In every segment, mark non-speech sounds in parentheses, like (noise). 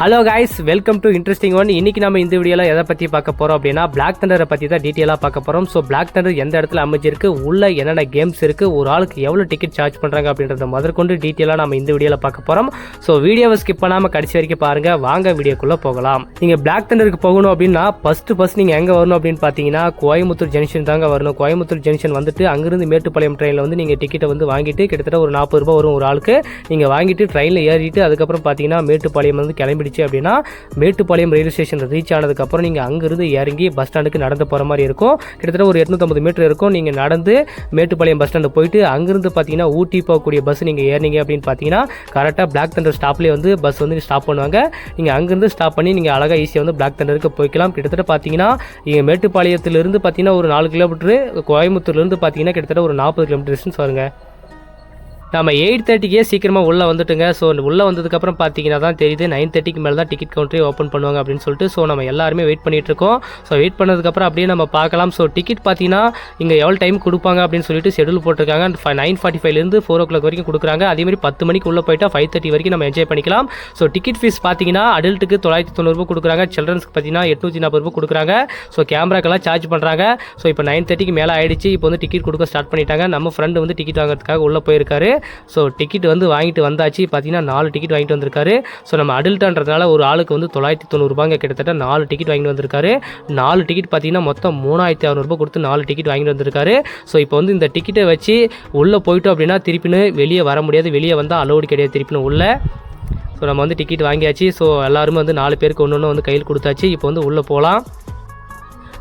Hello guys welcome to interesting one இன்னைக்கு நம்ம இந்த வீடியோவில் எதை பற்றி பார்க்க போகிறோம் அப்படின்னா பிளாக் தண்டரை பற்றி தான் டீட்டெயிலாக பார்க்க போகிறோம் ஸோ பிளாக் தண்டர் எந்த இடத்துல அமைஞ்சிருக்கு உள்ள என்னென்ன கேம்ஸ் இருக்குது ஒரு ஆளுக்கு எவ்வளோ டிக்கெட் சார்ஜ் பண்ணுறாங்க அப்படின்றத முதற்கொண்டு டீட்டெயிலாக நம்ம இந்த வீடியோவில் பார்க்க போகிறோம் ஸோ வீடியோவை ஸ்கிப் பண்ணாமல் கடைசி வரைக்கும் பாருங்கள் வாங்க வீடியோக்குள்ளே போகலாம். நீங்கள் பிளாக் தண்டருக்கு போகணும் அப்படின்னா ஃபஸ்ட்டு ஃபஸ்ட் நீங்கள் எங்கே வரணும் அப்படின்னு பார்த்தீங்கன்னா கோயம்புத்தூர் ஜங்ஷன் தாங்க வரணும். கோயம்புத்தூர் ஜங்ஷன் வந்துட்டு அங்கேருந்து மேட்டுப்பாளையம் ட்ரெயினில் வந்து நீங்கள் டிக்கெட்டை வந்து வாங்கிட்டு கிட்டத்தட்ட ஒரு நாற்பது ரூபா வரும் ஒரு ஆளுக்கு. நீங்கள் வாங்கிட்டு ட்ரெயினில் ஏறிட்டு அதுக்கப்புறம் பார்த்தீங்கன்னா மேட்டுப்பாளையம் வந்து ஆயிடுச்சு அப்படின்னா மேட்டுப்பாளையம் ரயில்வே ஸ்டேஷன் ரீச் ஆனதுக்கப்புறம் நீங்கள் அங்கேருந்து இறங்கி பஸ் ஸ்டாண்டுக்கு நடந்து போகிற மாதிரி இருக்கும். கிட்டத்தட்ட ஒரு எட்நூற்றம்பது மீட்டர் இருக்கும். நீங்கள் நடந்து மேட்டுப்பாளையம் பஸ் ஸ்டாண்டு போயிட்டு அங்கேருந்து பார்த்தீங்கன்னா ஊட்டி போகக்கூடிய பஸ் நீங்கள் ஏறினீங்க அப்படின்னு பார்த்தீங்கன்னா கரெக்டாக பிளாக் தண்டர் ஸ்டாப்லேயே வந்து பஸ் வந்து ஸ்டாப் பண்ணுவாங்க. நீங்கள் அங்கேருந்து ஸ்டாப் பண்ணி நீங்கள் அழகாக ஈஸியாக வந்து பிளாக் தண்டருக்கு போய்க்கலாம். கிட்டத்தட்ட பார்த்தீங்கன்னா இங்கே மேட்டுப்பாளையத்திலிருந்து பார்த்தீங்கன்னா ஒரு நாலு கிலோமீட்டர் கோயம்புத்தூர்லேருந்து பார்த்தீங்கன்னா கிட்டத்தட்ட ஒரு நாற்பது கிலோமீட்டர் டிஸ்டன்ஸ் வருங்க. நம்ம எயிட் தேர்ட்டிக்கே சீக்கிரமாக உள்ளே வந்துட்டுங்க. ஸோ உள்ளே வந்ததுக்கப்புறம் பார்த்தீங்கன்னா தான் தெரியுது. நைன் தேர்ட்டிக்கு மேலே தான் டிக்கெட் கவுண்டரே ஓப்பன் பண்ணுவாங்க அப்படின்னு சொல்லிட்டு ஸோ நம்ம எல்லாருமே வெயிட் பண்ணிகிட்டு இருக்கோம். ஸோ வெயிட் பண்ணதுக்கப்புறம் அப்படியே நம்ம பார்க்கலாம். ஸோ டிக்கெட் பார்த்தீங்கன்னா இங்கே எவ்வளோ டைம் கொடுப்பாங்க அப்படின்னு சொல்லிட்டு ஷெடியூல் போட்டிருக்காங்க. நைன் ஃபார்ட்டி ஃபைவ்லேருந்து ஃபோர் ஓ கிளாக் வரைக்கும் கொடுக்குறாங்க. அதேமாதிரி பத்து மணிக்கு உள்ளே போயிட்டால் ஃபைவ் தேர்ட்டி வரைக்கும் நம்ம என்ஜாய் பண்ணிக்கலாம். ஸோ டிக்கெட் ஃபீஸ் பார்த்தீங்கன்னா அடல்ட்டுக்கு தொள்ளாயிரத்தி தொண்ணூறுபா கொடுக்குறாங்க. சில்ட்ரன்ஸ்க்கு பார்த்தீங்கன்னா எட்நூற்றி நாற்பது ரூபா கொடுக்குறாங்க. ஸோ கேமராக்கெல்லாம் சார்ஜ் பண்ணுறாங்க ஸோ இப்போ நைன் தேர்ட்டிக்கு மேலே ஆயிடுச்சு. இப்போ வந்து டிக்கெட் கொடுக்க ஸ்டார்ட் பண்ணிட்டாங்க. நம்ம ஃப்ரெண்டு வந்து டிக்கெட் வாங்குறதுக்காக உள்ளே போயிருக்காரு. ஸோ டிக்கெட் வந்து வாங்கிட்டு வந்தாச்சு. பார்த்தீங்கன்னா நாலு டிக்கெட் வாங்கிட்டு வந்திருக்காரு. ஸோ நம்ம அடல்ட்டான்றதுனால ஒரு ஆளுக்கு வந்து தொள்ளாயிரத்தி தொண்ணூறுபாங்க கிட்டத்தட்ட நாலு டிக்கெட் வாங்கிட்டு வந்திருக்காரு. நாலு டிக்கெட் பார்த்தீங்கன்னா மொத்தம் மூணாயிரத்தி அறநூறுபா கொடுத்து நாலு டிக்கெட் வாங்கிட்டு வந்திருக்காரு. ஸோ இப்போ வந்து இந்த டிக்கெட்டை வச்சு உள்ளே போயிட்டோம் அப்படின்னா திருப்பின்னு வெளியே வர முடியாது. வெளியே வந்தால் அலோடு கிடையாது திருப்பின்னு உள்ளே. ஸோ நம்ம வந்து டிக்கெட் வாங்கியாச்சு. ஸோ எல்லாருமே வந்து நாலு பேருக்கு ஒன்று ஒன்று வந்து கையில் கொடுத்தாச்சு. இப்போ வந்து உள்ளே போகலாம்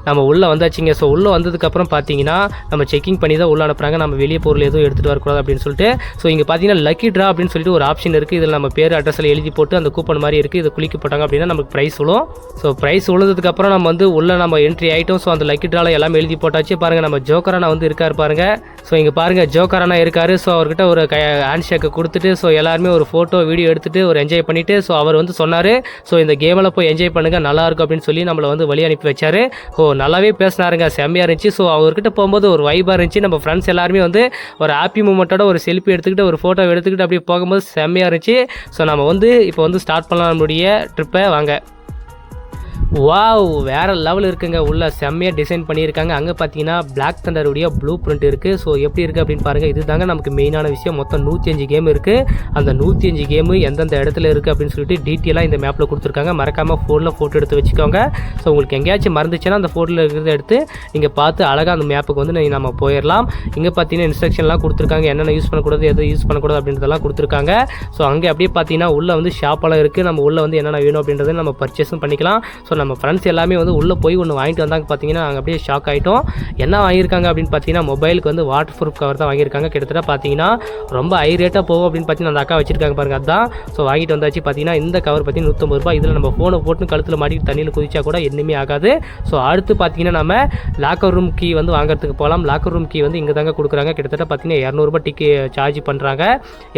நம்ம உள்ளே வந்தாச்சுங்க. ஸோ உள்ளே வந்ததுக்கப்புறம் பார்த்தீங்கன்னா நம்ம செக்கிங் பண்ணி தான் உள்ளே அனுப்புகிறாங்க நம்ம வெளியே பொருள் எதுவும் எடுத்துகிட்டு வரக்கூடாது அப்படின்னு சொல்லிட்டு. ஸோ இங்கே பார்த்தீங்கன்னா லக்கி ட்ரா அப்படின்னு சொல்லிட்டு ஒரு ஆப்ஷன் இருக்குது இதில் நம்ம பேர் அட்ரஸில் எழுதி போட்டு அந்த கூப்பன் மாதிரி இருக்குது இதை குளிக்க போட்டாங்க அப்படின்னா நமக்கு ப்ரைஸ் விழும் ஸோ ப்ரைஸ் விழுந்ததுக்கப்புறம் நம்ம வந்து உள்ளே நம்ம என்ட்ரி ஆகிட்டோம் ஸோ அந்த லக்கி ட்ராவில் எல்லாமே எழுதி போட்டாச்சு. பாருங்கள் நம்ம ஜோக்கரானா வந்து இருக்கார் பாருங்கள் ஸோ இங்கே பாருங்கள் ஜோக்கரானா இருக்கார். ஸோ அவர்கிட்ட ஒரு க ஹேண்ட் ஷேக்கை கொடுத்துட்டு ஸோ எல்லாருமே ஒரு ஃபோட்டோ வீடியோ எடுத்துகிட்டு ஒரு என்ஜாய் பண்ணிவிட்டு ஸோ அவர் வந்து சொன்னார். ஸோ இந்த கேமில் போய் என்ஜாய் பண்ணுங்கள் நல்லாயிருக்கும் அப்படின்னு சொல்லி நம்மளை வந்து வழி அனுப்பி வச்சார். ஓ நல்லாவே பேசினாருங்க. செம்மையாக இருந்துச்சு. ஸோ அவர்கிட்ட போகும்போது ஒரு வைபாக இருந்துச்சு. நம்ம ஃப்ரெண்ட்ஸ் எல்லாருமே வந்து ஒரு ஹாப்பி மூமெண்ட்டோட ஒரு செல்ஃபி எடுத்துக்கிட்டு ஒரு ஃபோட்டோ எடுத்துக்கிட்டு அப்படியே போகும்போது செம்மையாக இருந்துச்சு. ஸோ நம்ம வந்து இப்போ வந்து ஸ்டார்ட் பண்ணலாம் நம்மளுடைய ட்ரிப்பை வாங்க. வாவ் வேற லெவல் இருக்குங்க. உள்ளே செம்மையாக டிசைன் பண்ணியிருக்காங்க. அங்கே பார்த்தீங்கன்னா பிளாக் தண்டருடைய ப்ளூ பிரிண்ட் இருக்குது ஸோ எப்படி இருக்குது அப்படின்னு பாருங்கள் இது தாங்க நமக்கு மெயினான விஷயம். மொத்தம் நூற்றி அஞ்சு கேம் இருக்குது அந்த நூற்றி அஞ்சு கேமு எந்தெந்த இடத்துல இருக்குது அப்படின்னு சொல்லிட்டு டீட்டெயிலாக இந்த மேப்பில் கொடுத்துருக்காங்க. மறக்காமல் ஃபோனில் ஃபோட்டோ எடுத்து வச்சுக்கோங்க. ஸோ உங்களுக்கு எங்கேயாச்சும் மறந்துச்சுன்னா அந்த ஃபோட்டோவில் இருக்கிறத எடுத்து நீங்கள் பார்த்து அழகாக அந்த மேப்புக்கு வந்து நம்ம போயிடலாம் இங்கே பார்த்தீங்கன்னா இன்ஸ்ட்ரக்ஷன்லாம் கொடுத்துருக்காங்க. என்னென்ன யூஸ் பண்ணக்கூடாது எதை யூஸ் பண்ணக்கூடாது அப்படின்றதெல்லாம் கொடுத்துருக்காங்க. ஸோ அங்கே அப்படியே பார்த்தீங்கன்னா உள்ளே வந்து ஷாப்பெல்லாம் இருக்குது நம்ம உள்ளே வந்து என்னென்ன வேணும் அப்படின்றத நம்ம பர்ச்சேஸும் பண்ணிக்கலாம். ஸோ நம்ம ஃப்ரெண்ட்ஸ் எல்லாமே வந்து உள்ளே போய் ஒன்று வாங்கிட்டு வந்தாங்க பார்த்தீங்கன்னா நாங்கள் அப்படியே ஷாக் ஆகிட்டோம் என்ன வாங்கியிருக்காங்க அப்படின்னு பார்த்தீங்கன்னா மொபைலுக்கு வந்து வாட்டர் ப்ரூஃப் கவர் தான் வாங்கியிருக்காங்க. கிட்டத்தட்ட பார்த்தீங்கன்னா ரொம்ப ஹை ரேட்டாக போகும் அப்படின்னு பார்த்தீங்கன்னா அந்த அக்கா வச்சிருக்காங்க பாருங்க அதான். ஸோ வாங்கிட்டு வந்தாச்சு பார்த்தீங்கன்னா இந்த கவர் பார்த்தீங்கன்னா நூற்றம்பது ரூபாய். இதில் நம்ம ஃபோனை போட்டு கழுத்தில் மாட்டி தண்ணியில் குதிச்சா கூட என்னமே ஆகாது. ஸோ அடுத்து பார்த்தீங்கன்னா நம்ம லாக்கர் ரூம் கீ வந்து வாங்குறதுக்கு போகலாம் லாக்கர் ரூம் கீ வந்து இங்கே தாங்க கொடுக்குறாங்க. கிட்டத்தட்ட பார்த்தீங்கன்னா இரநூறுபா டிக்கி சார்ஜ் பண்ணுறாங்க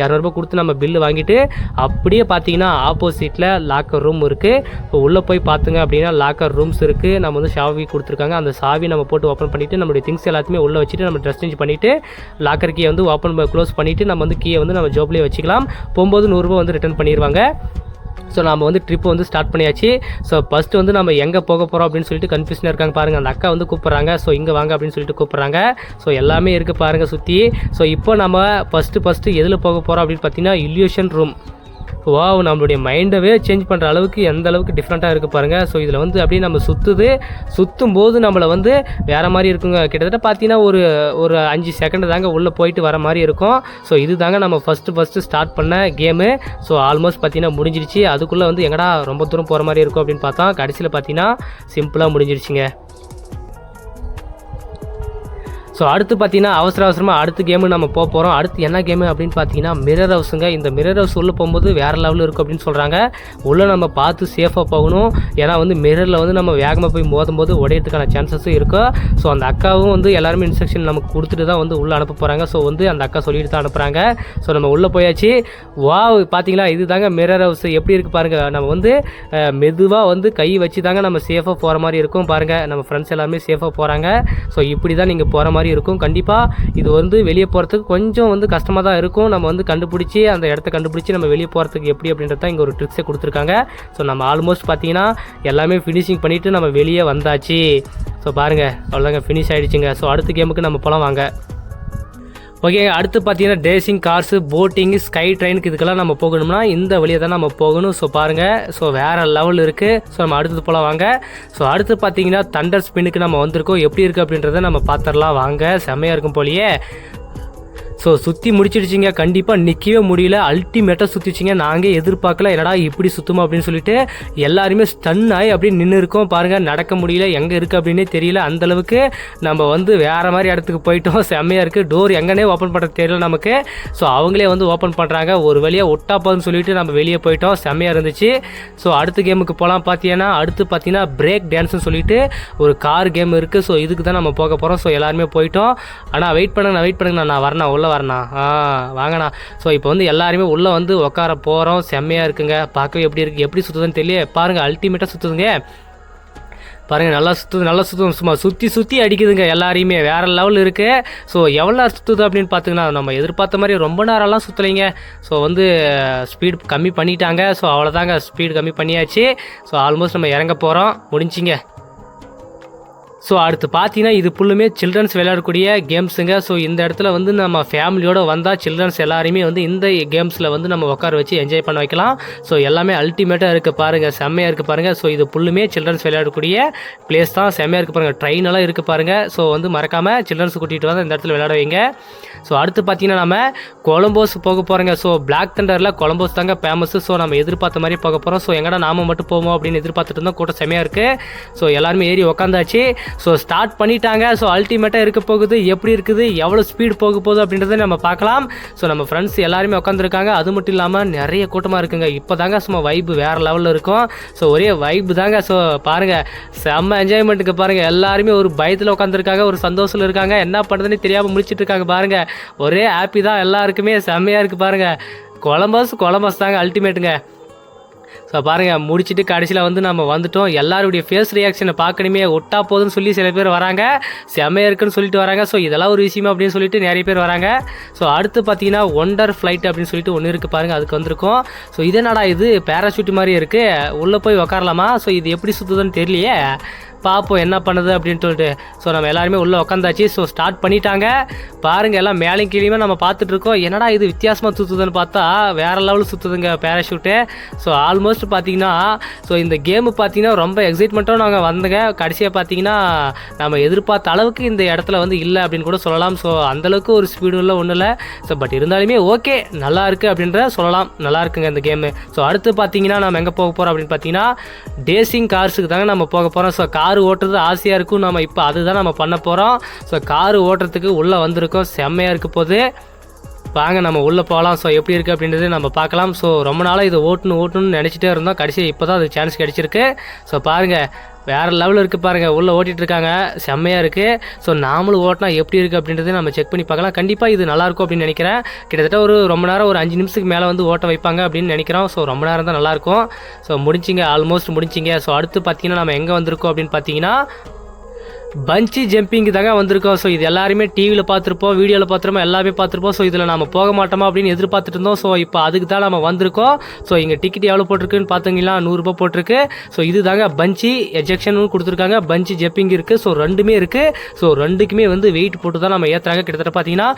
இரநூறுபா கொடுத்து நம்ம பில்லு வாங்கிட்டு அப்படியே பார்த்தீங்கன்னா ஆப்போசிட்டில் லாக்கர் ரூம் இருக்குது இப்போ உள்ளே போய் பார்த்துங்க அப்படின்னா லாக்கர் ரூம்ஸ் இருக்குது நம்ம வந்து சாவி கொடுத்துருக்காங்க. அந்த சாவி நம்ம போட்டு ஓப்பன் பண்ணிவிட்டு நம்மளுடைய திங்ஸ் எல்லாத்தையுமே உள்ளே வச்சுட்டு நம்ம ட்ரெஸ் சேஞ்ச் பண்ணிவிட்டு லாக்கர் கீயை வந்து ஓப்பன் க்ளோஸ் பண்ணிவிட்டு நம்ம வந்து கீயை வந்து நம்ம ஜோப்லேயே வச்சுக்கலாம். போகும்போது நூறுரூவா வந்து ரிட்டர்ன் பண்ணிடுவாங்க ஸோ நம்ம வந்து ட்ரிப் வந்து ஸ்டார்ட் பண்ணியாச்சு. ஸோ ஃபஸ்ட்டு வந்து நம்ம எங்கே போக போகிறோம் அப்படின்னு சொல்லிட்டு கன்ஃபியூஷனாக இருக்காங்க பாருங்கள் அந்த அக்கா வந்து கூப்பிட்றாங்க. ஸோ இங்கே வாங்க அப்படின்னு சொல்லிட்டு கூப்பிட்றாங்க. ஸோ எல்லாமே இருக்குது பாருங்கள் சுற்றி ஸோ இப்போ நம்ம ஃபஸ்ட்டு ஃபஸ்ட்டு எதில் போக போகிறோம் அப்படின்னு பார்த்தீங்கன்னா இல்யூஷன் ரூம் வாவ் நம்மளுடைய மைண்டவே சேஞ்ச் பண்ணுற அளவுக்கு எந்த அளவுக்கு டிஃப்ரெண்ட்டாக இருக்குது பாருங்கள் ஸோ இதில் வந்து அப்படியே நம்ம சுற்றுது சுற்றும் போது நம்மளை வந்து வேறு மாதிரி இருக்குங்க. கிட்டத்தட்ட பார்த்தீங்கன்னா ஒரு ஒரு அஞ்சு செகண்ட் தாங்க உள்ளே போயிட்டு வர மாதிரி இருக்கும். ஸோ இது தாங்க நம்ம ஃபஸ்ட்டு ஃபஸ்ட்டு ஸ்டார்ட் பண்ண கேமு ஸோ ஆல்மோஸ்ட் பார்த்தீங்கன்னா முடிஞ்சிருச்சு. அதுக்குள்ளே வந்து எங்கடா ரொம்ப தூரம் போகிற மாதிரி இருக்கும் அப்படின்னு பார்த்தா கடைசியில் பார்த்தீங்கன்னா சிம்பிளாக முடிஞ்சிருச்சுங்க. ஸோ அடுத்து பார்த்தீங்கன்னா அவசர அவசரமாக அடுத்த கேமு நம்ம போக போகிறோம் அடுத்து என்ன கேமு அப்படின்னு பார்த்தீங்கன்னா மிரர் ஹவுஸுங்க இந்த மிரர் ஹவுஸ் உள்ளே போகும்போது வேறு லெவலில் இருக்கும் அப்படின்னு சொல்கிறாங்க உள்ளே நம்ம பார்த்து சேஃபாக போகணும். ஏன்னா வந்து மிரரில் வந்து நம்ம வேகமாக போய் மோதும் போது உடையறதுக்கான சான்சஸும் இருக்கும் ஸோ அந்த அக்காவும் வந்து எல்லாருமே இன்ஸ்ட்ரக்ஷன் நமக்கு கொடுத்துட்டு தான் வந்து உள்ளே அனுப்ப போகிறாங்க ஸோ வந்து அந்த அக்கா சொல்லிட்டு தான் அனுப்புகிறாங்க ஸோ நம்ம உள்ளே போயாச்சு. வா பார்த்தீங்களா? இது தாங்க மிரர் ஹவுஸ் எப்படி இருக்குது பாருங்கள் நம்ம வந்து மெதுவாக வந்து கை வச்சு தாங்க நம்ம சேஃபாக போகிற மாதிரி இருக்கும் பாருங்கள் நம்ம ஃப்ரெண்ட்ஸ் எல்லாருமே சேஃபாக போகிறாங்க ஸோ இப்படி தான் நீங்கள் போகிற மாதிரி மாதிரி இருக்கும். கண்டிப்பாக இது வந்து வெளியே போகிறதுக்கு கொஞ்சம் வந்து கஷ்டமாக தான் இருக்கும். நம்ம வந்து கண்டுபிடிச்சி அந்த இடத்த கண்டுபிடிச்சி நம்ம வெளியே போகிறதுக்கு எப்படி அப்படின்றத இங்கே ஒரு ட்ரிக்ஸை கொடுத்துருக்காங்க. ஸோ நம்ம ஆல்மோஸ்ட் பார்த்தீங்கன்னா எல்லாமே ஃபினிஷிங் பண்ணிவிட்டு நம்ம வெளியே வந்தாச்சு. ஸோ பாருங்கள் அவ்வளோதாங்க ஃபினிஷ் ஆகிடுச்சுங்க ஸோ அடுத்த கேமுக்கு நம்ம போகலாம் வாங்க. ஓகே அடுத்து பார்த்தீங்கன்னா டேசிங் கார்ஸு போட்டிங் ஸ்கை ட்ரெயினுக்கு இதுக்கெல்லாம் நம்ம போகணும்னா இந்த வழியை தான் நம்ம போகணும். ஸோ பாருங்கள் ஸோ வேறு லெவல் இருக்குது ஸோ நம்ம அடுத்தது போல வாங்க. ஸோ அடுத்து பார்த்தீங்கன்னா தண்டர் ஸ்பின்னுக்கு நம்ம வந்திருக்கோம். எப்படி இருக்குது அப்படின்றத நம்ம பார்த்துடலாம். வாங்க. செம்மையாக இருக்கும் போலியே. ஸோ சுற்றி முடிச்சிடுச்சிங்க. கண்டிப்பாக நிற்கவே முடியல. அல்டிமேட்டாக சுற்றிச்சிங்க நாங்கள் எதிர்பார்க்கல. என்னடா இப்படி சுற்றுமா அப்படின்னு சொல்லிட்டு எல்லாருமே ஸ்டன் ஆகி அப்படியே நின்று இருக்கோம். பாருங்கள் நடக்க முடியல. எங்கே இருக்குது அப்படின்னே தெரியல. அந்தளவுக்கு நம்ம வந்து வேறு மாதிரி இடத்துக்கு போயிட்டோம். (laughs) செம்மையாக இருக்குது டோர் எங்கனே ஓப்பன் பண்ணுறது தெரியல நமக்கு. ஸோ அவங்களே வந்து ஓப்பன் பண்ணுறாங்க ஒரு வழியாக ஒட்டாப்பான்னு சொல்லிட்டு நம்ம வெளியே போயிட்டோம். செம்மையாக இருந்துச்சு. ஸோ அடுத்த கேமுக்கு போகலாம் பார்த்தீங்கன்னா அடுத்து பார்த்தீங்கன்னா பிரேக் டான்ஸ்னு சொல்லிட்டு ஒரு கார் கேம் இருக்குது ஸோ இதுக்கு தான் நம்ம போக போகிறோம் ஸோ எல்லாருமே போயிட்டோம். ஆனால் வெயிட் பண்ணுங்க நான் வெயிட் பண்ணுங்க நான் வரேன் உள்ளே வரேண்ணா. ஆ வாங்கண்ணா. ஸோ இப்போ வந்து எல்லாருமே உள்ளே வந்து உட்கார போகிறோம் செம்மையாக இருக்குங்க. பார்க்கவே எப்படி இருக்குது எப்படி சுற்றுதுன்னு தெரியல பாருங்கள் அல்டிமேட்டாக சுற்றுதுங்க பாருங்கள் நல்லா சுற்றுது நல்லா சுற்றும் சும்மா சுற்றி சுற்றி அடிக்குதுங்க எல்லாரையுமே. வேறு லெவல் இருக்குது ஸோ எவ்வளோ நேரம் சுற்றுது அப்படின்னு பார்த்தீங்கன்னா நம்ம எதிர்பார்த்த மாதிரி ரொம்ப நேரம்லாம் சுற்றலைங்க ஸோ வந்து ஸ்பீடு கம்மி பண்ணிட்டாங்க. ஸோ அவ்வளோதாங்க ஸ்பீடு கம்மி பண்ணியாச்சு. ஸோ ஆல்மோஸ்ட் நம்ம இறங்க போகிறோம் முடிஞ்சிங்க. ஸோ அடுத்து பார்த்தீங்கன்னா இது ஃபுல்லுமே சில்ட்ரன்ஸ் விளையாடக்கூடிய கேம்ஸுங்க ஸோ இந்த இடத்துல வந்து நம்ம ஃபேமிலியோடு வந்தால் சில்ட்ரன்ஸ் எல்லாருமே வந்து இந்த கேம்ஸில் வந்து நம்ம உட்கார வச்சு என்ஜாய் பண்ண வைக்கலாம். ஸோ எல்லாமே அல்டிமேட்டாக இருக்குது பாருங்கள் செம்மையாக இருக்குது பாருங்கள் ஸோ இது ஃபுல்லுமே சில்ட்ரன்ஸ் விளையாடக்கூடிய பிளேஸ் தான். செம்மையாக இருக்குது பாருங்கள் ட்ரெயின் எல்லாம் இருக்குது பாருங்கள் ஸோ வந்து மறக்காமல் சில்ட்ரன்ஸ் கூட்டிகிட்டு வந்து இந்த இடத்துல விளையாட வைங்க. ஸோ அடுத்து பார்த்தீங்கன்னா நம்ம கொலம்போஸ் போக போகிறோங்க ஸோ பிளாக் தண்டரில் கொலம்போஸ் தாங்க ஃபேமஸ் ஸோ நம்ம எதிர்பார்த்த மாதிரி போக போகிறோம் ஸோ எங்கடா நாம மட்டும் போவோம் அப்படின்னு எதிர்பார்த்துட்டு இருந்தோம். கூட்டம் செம்மையாக இருக்குது ஸோ எல்லாருமே ஏறி உக்காந்தாச்சு. ஸோ ஸ்டார்ட் பண்ணிட்டாங்க. ஸோ அல்டிமேட்டாக இருக்க போகுது. எப்படி இருக்குது? எவ்வளோ ஸ்பீட் போக போகுது அப்படின்றத நம்ம பார்க்கலாம். ஸோ நம்ம ஃப்ரெண்ட்ஸ் எல்லாருமே உட்காந்துருக்காங்க அது மட்டும் இல்லாமல் நிறைய கூட்டமாக இருக்குங்க. இப்போ தாங்க சும்மா வைப்பு வேறு லெவலில் இருக்கும். ஸோ ஒரே வைப்பு தாங்க. ஸோ பாருங்கள் செம்ம என்ஜாய்மெண்ட்டுக்கு பாருங்கள் எல்லாருமே ஒரு பயத்தில் உட்காந்துருக்காங்க ஒரு சந்தோஷத்தில் இருக்காங்க. என்ன பண்ணுறதுன்னு தெரியாமல் முடிச்சிட்டு இருக்காங்க பாருங்கள் ஒரே ஹாப்பி தான். எல்லாருக்குமே செம்மையாக இருக்குது பாருங்கள் கொலம்பஸ் கொலம்பஸ் தாங்க அல்டிமேட்டுங்க ஸோ பாருங்கள் முடிச்சுட்டு கடைசியில் வந்து நம்ம வந்துட்டோம். எல்லாருடைய ஃபேஸ் ரியாக்ஷனை பார்க்கணுமே ஒட்டா போதுன்னு சொல்லி சில பேர் வராங்க. செம்மையாக இருக்குன்னு சொல்லிட்டு வராங்க. ஸோ இதெல்லாம் ஒரு விஷயமா அப்படின்னு சொல்லிட்டு நிறைய பேர் வராங்க. ஸோ அடுத்து பார்த்தீங்கன்னா ஒண்டர் ஃப்ளைட் அப்படின்னு சொல்லிட்டு ஒன்று இருக்குது பாருங்கள் அதுக்கு வந்திருக்கும். ஸோ இதே என்னடா இது? பேராஷூட் மாதிரி இருக்குது உள்ளே போய் உக்காரலாமா? ஸோ இது எப்படி சுற்றுதுன்னு தெரியலையே. பார்ப்போம் என்ன பண்ணுது அப்படின்னு சொல்லிட்டு. ஸோ நம்ம எல்லாருமே உள்ளே உட்காந்தாச்சு ஸோ ஸ்டார்ட் பண்ணிட்டாங்க. பாருங்கள் எல்லாம் மேலே கீழேயுமே நம்ம பார்த்துட்டு இருக்கோம். என்னடா இது வித்தியாசமாக சுற்றுதுன்னு பார்த்தா வேறு லெவலில் சுற்றுதுங்க பேராஷூட்டு ஸோ ஆல்மோஸ்ட் பார்த்தீங்கன்னா ஸோ இந்த கேமு பார்த்தீங்கன்னா ரொம்ப எக்ஸைட்மெண்ட்டாக நாங்கள் வந்தங்க. கடைசியாக பார்த்தீங்கன்னா நம்ம எதிர்பார்த்த அளவுக்கு இந்த இடத்துல வந்து இல்லை அப்படின்னு கூட சொல்லலாம். ஸோ அந்தளவுக்கு ஒரு ஸ்பீடு இல்லை ஒன்றும் இல்லை. ஸோ பட் இருந்தாலுமே ஓகே நல்லா இருக்குது அப்படின்ற சொல்லலாம். நல்லா இருக்குங்க இந்த கேமு ஸோ அடுத்து பார்த்தீங்கன்னா நம்ம எங்கே போக போகிறோம் அப்படின்னு பார்த்தீங்கன்னா டேசிங் கார்ஸுக்கு தாங்க நம்ம போக போகிறோம் ஸோ கார் ஓட்டுறது ஆசையாக இருக்கும். நம்ம இப்போ அதுதான் நம்ம பண்ண போகிறோம் ஸோ கார் ஓட்டுறதுக்கு உள்ளே வந்திருக்கோம். செம்மையாக இருக்க போது வாங்க நம்ம உள்ளே போகலாம் ஸோ எப்படி இருக்குது அப்படின்றது நம்ம பார்க்கலாம். ஸோ ரொம்ப நாளாக இது ஓட்டணும் ஓட்டணும்னு நினச்சிட்டே இருந்தோம். கடைசி இப்போ தான் அது சான்ஸ் கிடச்சிருக்கு. ஸோ பாருங்கள் வேறு லெவலில் இருக்குது பாருங்கள் உள்ளே ஓட்டிகிட்டு இருக்காங்க. செம்மையாக இருக்குது ஸோ நாமளும் ஓட்டினா எப்படி இருக்குது அப்படின்றத நம்ம செக் பண்ணி பார்க்கலாம். கண்டிப்பாக இது நல்லாயிருக்கும் அப்படின்னு நினைக்கிறேன். கிட்டத்தட்ட ஒரு ரொம்ப நேரம் ஒரு அஞ்சு நிமிஷத்துக்கு மேலே வந்து ஓட்ட வைப்பாங்க அப்படின்னு நினைக்கிறோம். ஸோ ரொம்ப நேரம் தான் நல்லாயிருக்கும் ஸோ முடிச்சிங்க ஆல்மோஸ்ட் முடிச்சிங்க ஸோ அடுத்து பார்த்தீங்கன்னா நம்ம எங்கே வந்திருக்கோம் அப்படின்னு பார்த்தீங்கன்னா பஞ்சி ஜம்பிங் தாங்க வந்திருக்கோம். ஸோ இது எல்லாருமே டிவியில் பார்த்துருப்போம் வீடியோவில் பார்த்துருப்போம் எல்லாமே பார்த்துருப்போம். ஸோ இதில் நம்ம போக மாட்டோமா அப்படின்னு எதிர்பார்த்துட்டு இருந்தோம். ஸோ இப்போ அதுக்கு தான் நம்ம வந்திருக்கோம். ஸோ இங்கே டிக்கெட் எவ்வளோ போட்டிருக்குன்னு பார்த்தீங்களா? நூறுரூபா போட்டிருக்கு. ஸோ இது தாங்க பஞ்சி எஜெக்ஷனும் கொடுத்துருக்காங்க. பஞ்சி ஜம்பிங் இருக்குது ஸோ ரெண்டுமே இருக்குது ஸோ ரெண்டுக்குமே வந்து வெயிட் போட்டு தான் நம்ம ஏற்றுறாங்க கிட்டத்தட்ட பார்த்தீங்கன்னா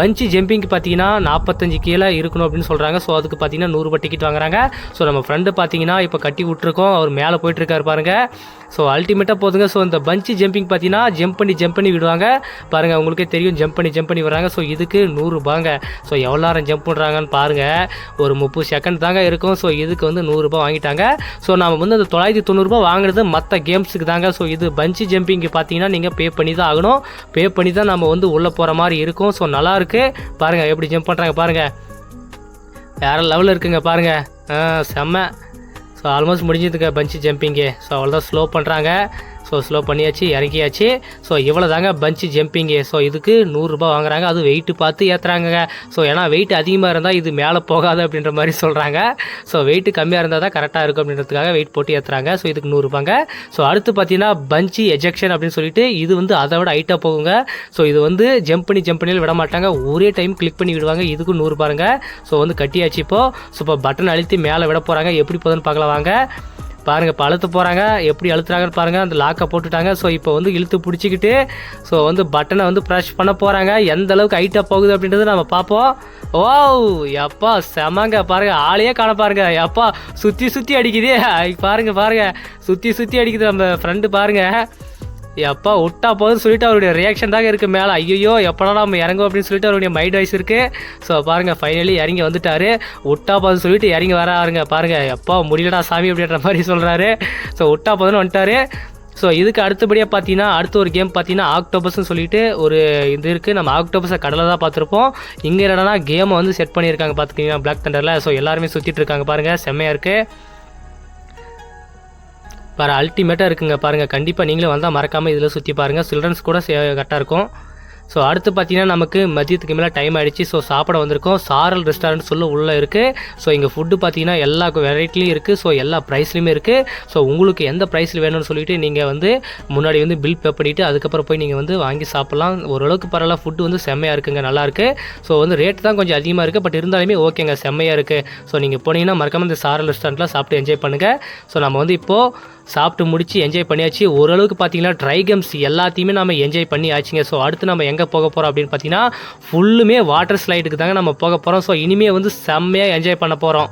பஞ்சி ஜம்பிங் பார்த்தீங்கன்னா நாற்பத்தஞ்சு கீழே இருக்கணும் அப்படின்னு சொல்கிறாங்க ஸோ அதுக்கு பார்த்தீங்கன்னா நூறுரூபா டிக்கெட் வாங்குறாங்க. ஸோ நம்ம ஃப்ரெண்டு பார்த்தீங்கன்னா இப்போ கட்டி விட்ருக்கோம் அவர் மேலே போயிட்டுருக்காரு பாருங்கள் ஸோ அல்டிமேட்டாக போதுங்க. ஸோ இந்த பஞ்சி ஜம்பிங் பார்த்தீங்கன்னா ஜம்ப் பண்ணி ஜம்ப் பண்ணி விடுவாங்க. பாருங்கள் உங்களுக்கே தெரியும் ஜம்ப் பண்ணி ஜம்ப் பண்ணி வராங்க ஸோ இதுக்கு நூறுரூபாங்க ஸோ எவ்வளோ நேரம் ஜம்ப் பண்ணுறாங்கன்னு பாருங்கள் ஒரு முப்பது செகண்ட் தாங்க இருக்கும். ஸோ இதுக்கு வந்து நூறுரூபா வாங்கிட்டாங்க. ஸோ நம்ம வந்து அந்த தொள்ளாயிரத்தி தொண்ணூறுபா வாங்குறது மற்ற கேம்ஸுக்கு தாங்க. ஸோ இது பஞ்சி ஜம்பிங்கு பார்த்தீங்கன்னா நீங்கள் பே பண்ணி தான் ஆகணும். பே பண்ணி தான் நம்ம வந்து உள்ளே போகிற மாதிரி இருக்கும். ஸோ நல்லாயிருக்கு பாருங்கள் எப்படி ஜம்ப் பண்ணுறாங்க பாருங்கள் வேறு லெவலில் இருக்குங்க பாருங்கள் செம்ம. ஸோ ஆல்மோஸ்ட் முடிஞ்சதுக்கு பஞ்சு ஜம்பிங்கு ஸோ அவ்வளோதான் ஸ்லோ பண்ணுறாங்க ஸோ ஸ்லோ பண்ணியாச்சு இறக்கியாச்சு ஸோ இவ்வளோ தாங்க பஞ்சு ஜம்பிங்கு ஸோ இதுக்கு நூறுரூபா வாங்குறாங்க. அது வெயிட்டு பார்த்து ஏற்றுறாங்க ஸோ ஏன்னா வெயிட் அதிகமாக இருந்தால் இது மேலே போகாது அப்படின்ற மாதிரி சொல்கிறாங்க ஸோ வெயிட்டு கம்மியாக இருந்தால் தான் கரெக்டாக இருக்கும் அப்படின்றதுக்காக வெயிட் போட்டு ஏற்றுறாங்க ஸோ இதுக்கு நூறுரூபாங்க ஸோ அடுத்து பார்த்தீங்கன்னா பஞ்சு எஜெக்ஷன் அப்படின்னு சொல்லிட்டு இது வந்து அதை விட ஹைட்டாக போகுங்க. ஸோ இது வந்து ஜம்ப் பண்ணி ஜம்ப் பண்ணியில் விட மாட்டாங்க. ஒரே டைம் கிளிக் பண்ணி விடுவாங்க. இதுக்கும் நூறு பாருங்க ஸோ வந்து கட்டியாச்சு இப்போ. ஸோ இப்போ பட்டன் அழுத்தி மேலே விட போகிறாங்க எப்படி போகுதுன்னு பார்க்கலாம் வாங்க. பாருங்கள் இப்போ அழுத்த போகிறாங்க எப்படி அழுத்துறாங்கன்னு பாருங்கள் அந்த லாக்கை போட்டுட்டாங்க. ஸோ இப்போ வந்து இழுத்து பிடிச்சிக்கிட்டு ஸோ வந்து பட்டனை வந்து ப்ரெஷ் பண்ண போகிறாங்க எந்த அளவுக்கு ஹைட்டாக போகுது அப்படின்றத நம்ம பார்ப்போம். ஓ எப்பா செமங்க. பாருங்க ஆளையே காண பாருங்க. எப்பா சுற்றி சுற்றி அடிக்குது. பாருங்கள் பாருங்கள் சுற்றி சுற்றி அடிக்குது நம்ம ஃப்ரெண்டு பாருங்கள் எப்பா விட்டா போதும் சொல்லிட்டு அவருடைய ரியாக்ஷன் தாங்க இருக்குது மேலே. ஐயோ எப்படா நம்ம இறங்கும் அப்படின்னு சொல்லிட்டு அவருடைய மைண்ட் வாய்ஸ் இருக்குது ஸோ பாருங்கள் ஃபைனலி இறங்கி வந்துட்டாரு. விட்டா போதும் சொல்லிட்டு இறங்கி வராருங்க பாருங்கள் எப்பா முடியலடா சாமி அப்படின்ற மாதிரி சொல்கிறாரு ஸோ விட்டா போதும்னு வந்துட்டாரு. ஸோ இதுக்கு அடுத்தபடியாக பார்த்தீங்கன்னா அடுத்த ஒரு கேம் பார்த்தீங்கன்னா ஆக்டோபஸ்ன்னு சொல்லிட்டு ஒரு இது இருக்குது நம்ம ஆக்டோபஸை கடலில் தான் பார்த்துருப்போம். இங்கே என்னன்னா கேமை வந்து செட் பண்ணியிருக்காங்க பார்த்துக்கிங்கன்னா பிளாக் தண்டரில் ஸோ எல்லாருமே சுற்றிட்டு இருக்காங்க பாருங்கள் செம்மையாக இருக்குது பாரு அல்டிமேட்டாக இருக்குங்க பாருங்கள் கண்டிப்பாக நீங்களும் வந்தால் மறக்காமல் இதில் சுற்றி பாருங்கள் சில்ட்ரன்ஸ் கூட கரெக்டாக இருக்கும். ஸோ அடுத்து பார்த்தீங்கன்னா நமக்கு மதியத்துக்கு மேலே டைம் ஆகிடுச்சு ஸோ சாப்பிட வந்திருக்கோம். சாரல் ரெஸ்டாரண்ட் சொல்ல உள்ளே இருக்குது ஸோ இங்கே ஃபுட்டு பார்த்தீங்கன்னா எல்லா வெரைட்டிலையும் இருக்குது ஸோ எல்லா ப்ரைஸ்லையுமே இருக்குது ஸோ உங்களுக்கு எந்த ப்ரைஸில் வேணும்னு சொல்லிவிட்டு நீங்கள் வந்து முன்னாடி வந்து பில் பே பண்ணிவிட்டு அதுக்கப்புறம் போய் நீங்கள் வந்து வாங்கி சாப்பிட்லாம். ஓரளவுக்கு பரவாயில்ல ஃபுட்டு வந்து செம்மையாக இருக்குங்க நல்லாயிருக்கு ஸோ வந்து ரேட் தான் கொஞ்சம் அதிகமாக இருக்குது பட் இருந்தாலுமே ஓகேங்க செம்மையாக இருக்குது ஸோ நீங்கள் போனீங்கன்னா மறக்காமல் இந்த சாரல் ரெஸ்டாரண்ட்டில் சாப்பிட்டு என்ஜாய் பண்ணுங்கள் ஸோ நம்ம வந்து இப்போது சாப்பிட்டு முடிச்சு என்ஜாய் பண்ணியாச்சு. ஓரளவுக்கு பார்த்தீங்கன்னா ட்ரை கேம்ஸ் எல்லாத்தையுமே நம்ம என்ஜாய் பண்ணி ஆச்சுங்க. ஸோ அடுத்து நம்ம எங்கே போக போகிறோம் அப்படின்னு பார்த்தீங்கன்னா ஃபுல்லுமே வாட்டர் ஸ்லைடுக்கு தாங்க நம்ம போக போகிறோம் ஸோ இனிமே வந்து செம்மையாக என்ஜாய் பண்ண போகிறோம்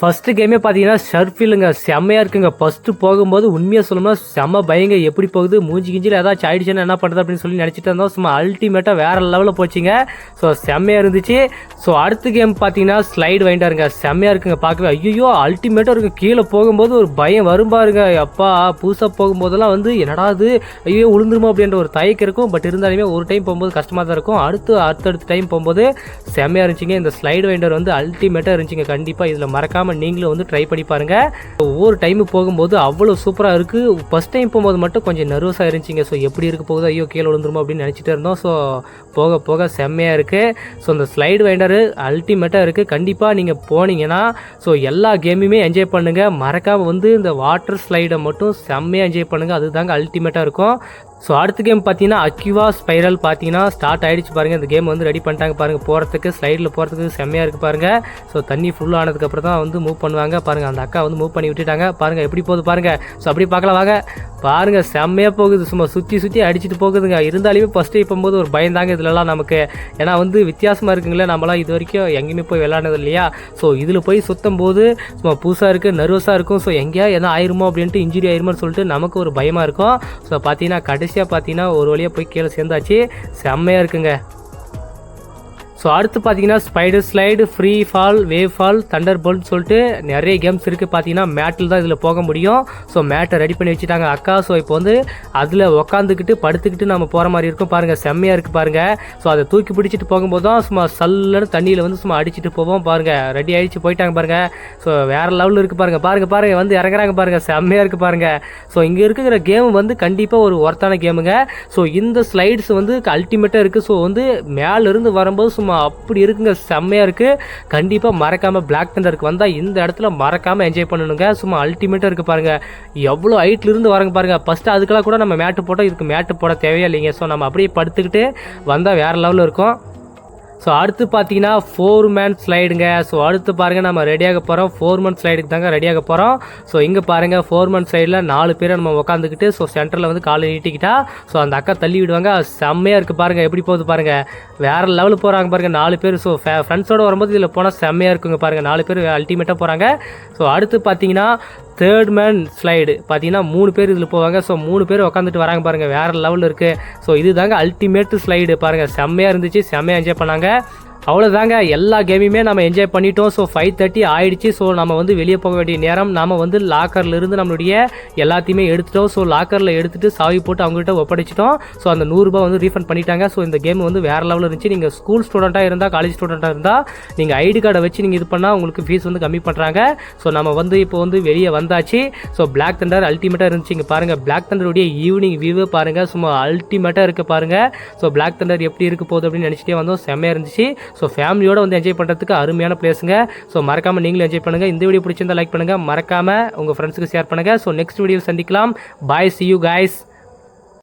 ஃபஸ்ட்டு கேமே பார்த்தீங்கன்னா ஷர்ஃபிலுங்க செம்மையாக இருக்குங்க. ஃபஸ்ட்டு போகும்போது உண்மையாக சொல்லணும்னா செம்ம பயங்க. எப்படி போகுது? மூஞ்சி கிஞ்சில் ஏதாச்சும் ஆயிடுச்சுன்னா என்ன பண்ணுறது அப்படின்னு சொல்லி நினச்சிட்டு இருந்தோம். சும்மா அல்டிமேட்டாக வேறு லெவலில் போச்சுங்க. ஸோ செம்மையாக இருந்துச்சு. ஸோ அடுத்த கேம் பார்த்தீங்கன்னா ஸ்லைடு வாங்கிட்டாருங்க. செம்மையாக இருக்குங்க பார்க்கவே. ஐயோ அல்டிமேட்டாக இருக்கு. கீழே போகும்போது ஒரு பயம் வரும் பாருங்க. அப்பா புதுசாக போகும்போதெல்லாம் வந்து என்னடா இது? ஐயோ உளுந்துருமோ அப்படின்ற ஒரு தயக்கம் இருக்கும். பட் இருந்தாலுமே ஒரு டைம் போகும்போது கஷ்டமாக தான் இருக்கும். அடுத்து அடுத்தடுத்த டைம் போகும்போது செம்மையாக இருந்துச்சுங்க. இந்த ஸ்லைடு வைண்டர் வந்து அல்டிமேட்டாக இருந்துச்சுங்க. கண்டிப்பாக இதில் மறக்காமல் நீங்களும் வந்து ட்ரை பண்ணி பாருங்கள் ஒவ்வொரு டைமு போகும்போது அவ்வளோ சூப்பராக இருக்குது ஃபஸ்ட் டைம் போகும்போது மட்டும் கொஞ்சம் நர்வஸாக இருந்துச்சிங்க. ஸோ எப்படி இருக்க போகுது ஐயோ கீழே விழுந்துருமோ அப்படின்னு நினச்சிட்டு இருந்தோம். ஸோ போக போக செம்மையாக இருக்குது ஸோ இந்த ஸ்லைடு வைண்டரு அல்டிமேட்டாக இருக்குது கண்டிப்பாக நீங்கள் போனீங்கன்னா ஸோ எல்லா கேமுமே என்ஜாய் பண்ணுங்கள் மறக்காமல் வந்து இந்த வாட்டர் ஸ்லைடை மட்டும் செம்மையாக என்ஜாய் பண்ணுங்கள் அதுதாங்க அல்டிமேட்டாக இருக்கும். ஸோ அடுத்த கேம் பார்த்தீங்கன்னா அக்யூவா ஸ்பைரல் பார்த்தீங்கன்னா ஸ்டார்ட் ஆகிடுச்சு பாருங்கள் இந்த கேம் வந்து ரெடி பண்ணிட்டாங்க பாருங்கள் போகிறதுக்கு ஸ்லைடில் போகிறதுக்கு செம்மையாக இருக்குது பாருங்கள் ஸோ தண்ணி ஃபுல் ஆனதுக்கப்புறம் தான் வந்து மூவ் பண்ணுவாங்க. பாருங்கள் அந்த அக்கா வந்து மூவ் பண்ணி விட்டுட்டாங்க. பாருங்கள் எப்படி போகுது பாருங்கள் ஸோ அப்படி பார்க்கலாம் வாங்க. பாருங்கள் செம்மையாக போகுது. சும்மா சுற்றி சுற்றி அடிச்சுட்டு போகுதுங்க. இருந்தாலுமே ஃபஸ்ட்டு போகும்போது ஒரு பயந்தாங்க இதுலலாம் நமக்கு. ஏன்னா வந்து வித்தியாசமாக இருக்குங்களே நம்மளாம் இது வரைக்கும் எங்கேயுமே போய் விளாண்டது இல்லையா? ஸோ இதில் போய் சுத்தம் போது சும்மா புதுசாக இருக்குது நர்வஸாக இருக்கும். ஸோ எங்கேயா எதனா ஆயிருமோ அப்படின்ட்டு இன்ஜுரி ஆயிருமோன்னு சொல்லிட்டு நமக்கு ஒரு பயமாக இருக்கும். ஸோ பார்த்தீங்கன்னா கடைசியாக பார்த்தீங்கன்னா ஒரு வழியாக போய் கீழே சேர்ந்தாச்சு. செம்மையாக இருக்குங்க. ஸோ அடுத்து பார்த்தீங்கன்னா spider slide free fall wave fall thunder bolt சொல்லிட்டு நிறைய கேம்ஸ் இருக்குது பார்த்தீங்கன்னா மேட்டில் தான் இதில் போக முடியும். ஸோ மேட்டை ரெடி பண்ணி வச்சுட்டாங்க அக்கா. ஸோ இப்போ வந்து அதில் உக்காந்துக்கிட்டு படுத்துக்கிட்டு நம்ம போகிற மாதிரி இருக்கும். பாருங்கள் செம்மையாக இருக்குது பாருங்கள் ஸோ அதை தூக்கி பிடிச்சிட்டு போகும்போது தான் சும்மா சல்லுன்னு தண்ணியில் வந்து சும்மா அடிச்சிட்டு போவோம். பாருங்கள் ரெடி ஆகிடுச்சு போயிட்டாங்க பாருங்கள் ஸோ வேறு லெவலில் இருக்குது பாருங்கள் பாருங்கள் பாருங்கள் வந்து இறங்குறாங்க பாருங்கள் செம்மையாக இருக்குது பாருங்கள் ஸோ இங்கே இருக்கிற கேம் வந்து கண்டிப்பாக ஒரு ஒர்த்தான கேமுங்க ஸோ இந்த ஸ்லைட்ஸ் வந்து அல்டிமேட்டாக இருக்குது ஸோ வந்து மேலேருந்து வரும்போது சும்மா அப்படி இருக்குங்க. செம்மையாக இருக்குது கண்டிப்பாக மறக்காமல் பிளாக் தண்டருக்கு வந்தால் இந்த இடத்துல மறக்காமல் என்ஜாய் பண்ணணுங்க. சும்மா அல்டிமேட்டாக இருக்குது பாருங்கள் எவ்வளோ ஹைட்லேருந்து வரங்க பாருங்கள் ஃபஸ்ட்டு அதுக்கெல்லாம் கூட நம்ம மேட்டு போட்டால் இதுக்கு மேட்டு போட தேவையே இல்லைங்க. ஸோ நம்ம அப்படியே படுத்துக்கிட்டு வந்தால் வேறு லெவலில் இருக்கும். ஸோ அடுத்து பார்த்தீங்கன்னா ஃபோர் மேன் ஸ்லைடுங்க ஸோ அடுத்து பாருங்கள் நம்ம ரெடியாக போகிறோம் ஃபோர் மேன் ஸ்லைடுக்கு தாங்க ரெடியாக போகிறோம் ஸோ இங்கே பாருங்கள் ஃபோர் மேன் சைடில் நாலு பேரை நம்ம உட்காந்துக்கிட்டு ஸோ சென்டரில் வந்து காலை நீட்டிக்கிட்டா ஸோ அந்த அக்கா தள்ளி விடுவாங்க. செம்மையாக இருக்குது பாருங்கள் எப்படி போகுது பாருங்கள் வேறு லெவலில் போகிறாங்க பாருங்கள் நாலு பேர். ஸோ ஃப்ரெண்ட்ஸோடு வரும்போது இதில் போனால் செம்மையாக இருக்குங்க பாருங்கள் நாலு பேர் அல்டிமேட்டாக போகிறாங்க ஸோ அடுத்து பார்த்தீங்கன்னா தேர்ட் மேன் ஸ்லைடு பார்த்தீங்கன்னா மூணு பேர் இதில் போவாங்க. ஸோ மூணு பேர் உட்காந்துட்டு வராங்க பாருங்கள் வேறு லெவலில் இருக்குது ஸோ இது தாங்க அல்டிமேட் ஸ்லைடு பாருங்கள் செம்மையாக இருந்துச்சு. செம்மையாக என்ஜாய் பண்ணாங்க. அவ்வளோதாங்க எல்லா கேமையுமே நம்ம என்ஜாய் பண்ணிட்டோம். ஸோ ஃபைவ் தேர்ட்டி ஆயிடுச்சு. ஸோ நம்ம வந்து வெளியே போக வேண்டிய நேரம். நாம வந்து லாக்கர்லேருந்து நம்மளுடைய எல்லாத்தையுமே எடுத்துட்டோம். ஸோ லாக்கரில் எடுத்துகிட்டு சாவி போட்டு அவங்ககிட்ட ஒப்படைச்சிட்டோம். ஸோ அந்த நூறுரூபா வந்து ரீஃபண்ட் பண்ணிட்டாங்க. ஸோ இந்த கேம் வந்து வேறு லெவலில் இருந்துச்சு. நீங்கள் ஸ்கூல் ஸ்டூடெண்ட்டாக இருந்தால் காலேஜ் ஸ்டூடெண்ட்டாக இருந்தால் நீங்கள் ஐடி கார்டை வச்சு நீங்கள் இது பண்ணால் உங்களுக்கு ஃபீஸ் வந்து கம்மி பண்ணுறாங்க ஸோ நம்ம வந்து இப்போ வந்து வெளியே வந்தாச்சு. ஸோ பிளாக் தண்டர் அல்டிமேட்டாக இருந்துச்சு. இங்கே பாருங்கள் பிளாக் தண்டருடைய ஈவினிங் வியூவே பாருங்கள் சும்மா அல்டிமேட்டாக இருக்குது பாருங்கள் ஸோ பிளாக் தண்டர் எப்படி இருக்க போகுது அப்படின்னு நினச்சிட்டே வந்தோம். செம்மையாக இருந்துச்சு. ஸோ ஃபேமிலியோடு வந்து என்ஜாய் பண்ணுறதுக்கு அருமையான பிளேஸுங்க ஸோ மறக்காமல் நீங்களும் என்ஜாய் பண்ணுங்கள் இந்த வீடியோ பிடிச்சிருந்தா லைக் பண்ணுங்கள் மறக்காமல் உங்கள் ஃப்ரெண்ட்ஸுக்கு ஷேர் பண்ணுங்கள் ஸோ நெக்ஸ்ட் வீடியோ சந்திக்கலாம். பாய் சி யூ காய்ஸ்